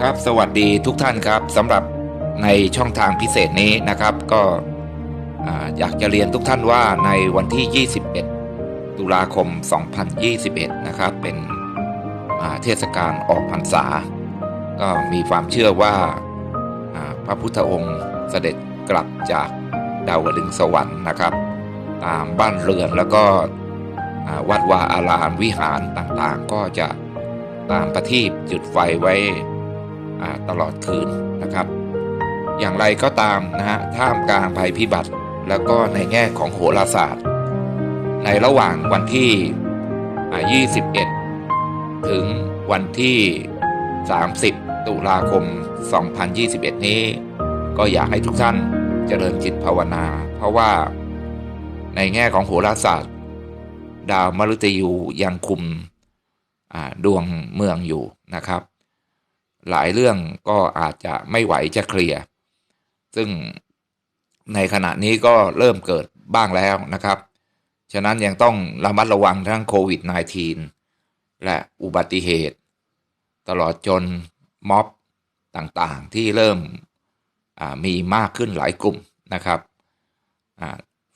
ครับสวัสดีทุกท่านครับสำหรับในช่องทางพิเศษนี้นะครับก็อ่าอยากจะเรียนทุกท่านว่าในวันที่ 21 ตุลาคม 2021 นะครับ เป็นเทศกาลออกพรรษา ก็มีความเชื่อว่าพระพุทธองค์เสด็จกลับจากดาวดึงสวรรค์นะครับ ตามบ้านเรือนแล้วก็วัดวาอารามวิหารต่างๆ ก็จะตามประทีปจุดไฟไว้ ตลอดคืนนะครับ อย่างไรก็ตามนะฮะท่ามกลางภัยพิบัติ แล้วก็ในแง่ของโหราศาสตร์ ในระหว่างวันที่ 21 ถึงวันที่ 30 ตุลาคม 2021 นี้ ก็อยากให้ทุกท่านเจริญจิตภาวนา เพราะว่าในแง่ของโหราศาสตร์ ดาวมฤตยูยังคุมดวงเมืองอยู่นะครับ หลายเรื่องก็อาจจะไม่ไหวจะเคลียร์ ซึ่งในขณะนี้ก็เริ่มเกิดบ้างแล้วนะครับ ฉะนั้นยังต้องระมัดระวังทั้งโควิด -19 และอุบัติเหตุ ตลอดจนม็อบต่างๆที่เริ่มมีมากขึ้นหลายกลุ่มนะครับ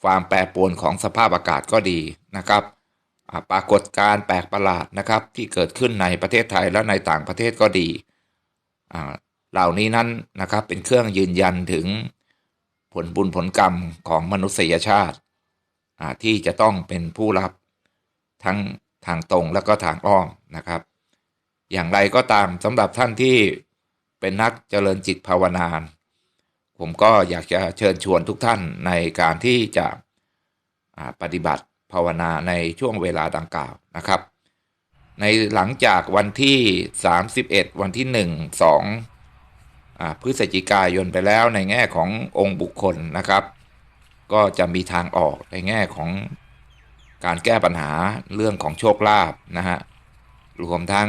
ความแปรปรวนของสภาพอากาศก็ดีนะครับปรากฏการแปลกประหลาดนะครับที่เกิดขึ้นในประเทศไทยและในต่างประเทศก็ดี เหล่านี้นั้นนะครับเป็นเครื่องยืนยันถึงผลบุญผลกรรมของมนุษยชาติ ที่จะต้องเป็นผู้รับทั้งทางตรงแล้วก็ทางอ้อมนะครับ อย่างไรก็ตามสำหรับท่านที่เป็นนักเจริญจิตภาวนาผมก็อยากจะเชิญชวนทุกท่านในการที่จะปฏิบัติภาวนาในช่วงเวลาดังกล่าวนะครับ ในหลังจากวันที่ 31 วันที่ 1 2อ่าพฤศจิกายนไปแล้วในแง่ขององค์บุคคลนะครับ ก็จะมีทางออกในแง่ของการแก้ปัญหาเรื่องของโชคลาภนะฮะรวมทั้ง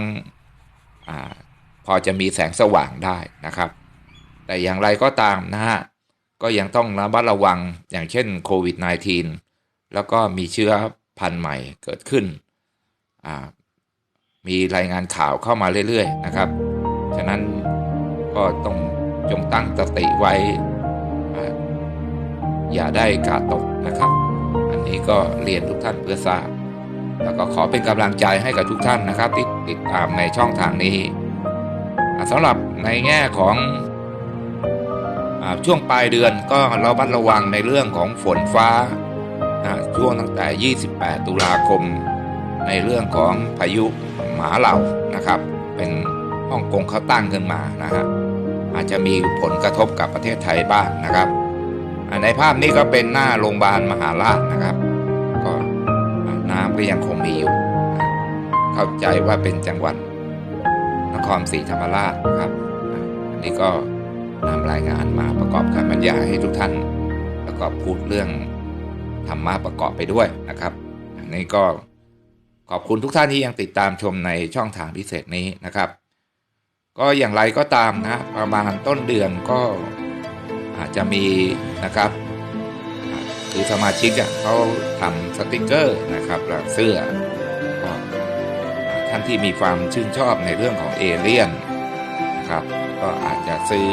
อาพอจะมีแสงสว่างได้นะครับ แต่อย่างไรก็ตามนะฮะก็ยังต้องระมัดระวังอย่างเช่นโควิด -19 แล้วก็มีเชื้อพันธุ์ใหม่เกิดขึ้นอ่า มีรายงานข่าวเข้ามาเรื่อยๆนะครับ ฉะนั้นก็ต้องจงตั้งสติไว้ อย่าได้กาดตกนะครับ อันนี้ก็เรียนทุกท่านเพื่อทราบ แล้วก็ขอเป็นกำลังใจให้กับทุกท่านนะครับ ที่ติดตามในช่องทางนี้อ่าสำหรับในแง่ของอช่วงปลายเดือนก็เราบัดระวังในเรื่องของฝนฟ้าช่วงตั้งแต่ 28 ตุลาคม ในเรื่องของพายุหมาเหล่านะครับ เป็นฮ่องกงเขาตั้งขึ้นมานะฮะอาจจะมีผลกระทบกับประเทศไทยบ้างนะครับในภาพนี้ก็เป็นหน้าโรงพยาบาลมหาราชนะครับ ก็น้ำก็ยังคงมีอยู่นะเข้าใจว่าเป็นจังหวัดนครศรีธรรมราชนะครับอันนี้ก็นำรายงานมาประกอบคำบรรยายให้ทุกท่านแล้วก็พูดเรื่องธรรมะประกอบไปด้วยนะครับ อันนี้ก็ ขอบคุณทุกท่านที่ยังติดตามชมในช่องทางพิเศษนี้นะครับ ก็อย่างไรก็ตามนะประมาณต้นเดือนก็อาจจะมีนะครับ คือสมาชิกเขาทำสติกเกอร์นะครับและเสื้อก็ท่านที่มีความชื่นชอบในเรื่องของเอเลี่ยนนะครับ ก็อาจจะซื้อ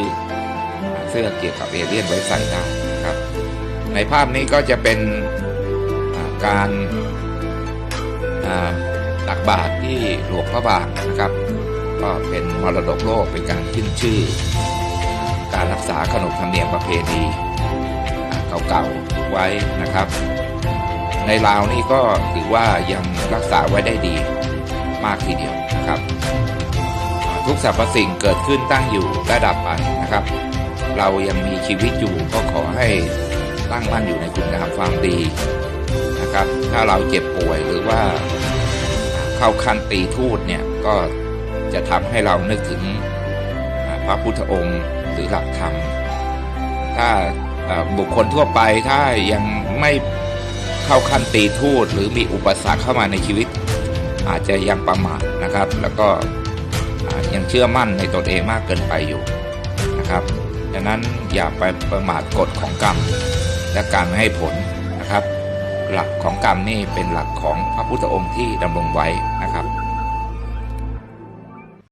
เสื้อเกี่ยวกับเอเลี่ยนไว้ใส่ได้นะครับ ในภาพนี้ก็จะเป็นการ ตักบาตรที่หลวงพระบางนะครับ ก็เป็นมรดกโลกเป็นการขึ้นชื่อ การรักษาขนบธรรมเนียมประเพณีเก่าๆไว้นะครับ ในลาวนี่ก็ถือว่ายังรักษาไว้ได้ดีมากทีเดียวนะครับ ทุกสรรพสิ่งเกิดขึ้นตั้งอยู่และดับไปนะครับ เรายังมีชีวิตอยู่ก็ขอให้ตั้งมั่นอยู่ในคุณงามความดีนะครับ ถ้าเราเจ็บป่วยหรือว่า เข้าขั้นตีทูตเนี่ยก็จะทำให้เรานึกถึงพระพุทธองค์หรือหลักธรรม ถ้าบุคคลทั่วไปถ้ายังไม่เข้าขั้นตีทูตหรือมีอุปสรรคเข้ามาในชีวิต อาจจะยังประมาทนะครับ แล้วก็ยังเชื่อมั่นในตนเองมากเกินไปอยู่นะครับดังนั้นอย่าไปประมาทกฎของกรรมและการไม่ให้ผลนะครับ หลักของกรรมนี่เป็นหลักของพระพุทธองค์ที่ดำรงไว้นะครับ